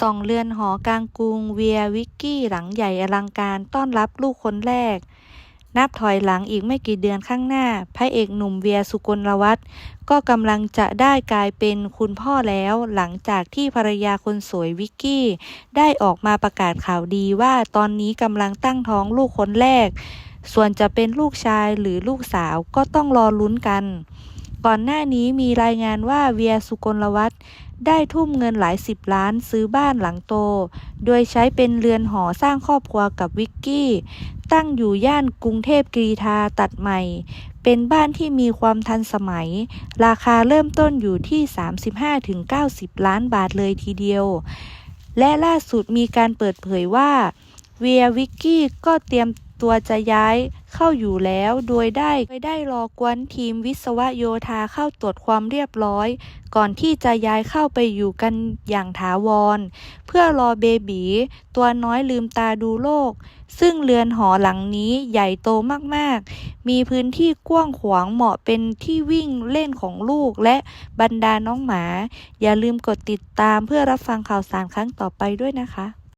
สองเรือนหอกลางกรุงเวียวิกกี้หลังใหญ่อลังการต้อนรับลูกคนแรก นับถอยหลังอีกไม่กี่เดือนข้างหน้า พระเอกหนุ่มเวียสุกลวัฒน์ก็กำลังจะได้กลายเป็นคุณพ่อแล้วหลังจากที่ภรรยาคนสวยวิกกี้ ได้ออกมาประกาศข่าวดีว่าตอนนี้กำลังตั้งท้องลูกคนแรก ส่วนจะเป็นลูกชายหรือลูกสาวก็ต้องรอลุ้นกัน ก่อนหน้านี้มีรายงานว่าเวียสุกลวัฒน์ได้ทุ่มเงินหลายสิบล้านซื้อบ้านหลังโต โดยใช้เป็นเรือนหอสร้างครอบครัวกับวิกกี้ ตั้งอยู่ย่านกรุงเทพกรีฑาตัดใหม่ เป็นบ้านที่มีความทันสมัย ราคาเริ่มต้นอยู่ที่ 35-90 ล้านบาทเลยทีเดียว และล่าสุดมีการเปิดเผยว่า เวียวิกกี้ก็เตรียม ตัวจะย้ายเข้าอยู่แล้ว โดยได้โดยได้รอกวนทีมวิศวโยธาเข้าตรวจความเรียบร้อย ก่อนที่จะย้ายเข้าไปอยู่กันอย่างถาวร เพื่อรอเบบีตัวน้อยลืมตาดูโลก ซึ่งเรือนหอหลังนี้ใหญ่โตมากๆ มีพื้นที่กว้างขวางเหมาะเป็นที่วิ่งเล่นของลูกและบรรดาน้องหมา อย่าลืมกดติดตามเพื่อรับฟังข่าวสารครั้งต่อไปด้วยนะคะ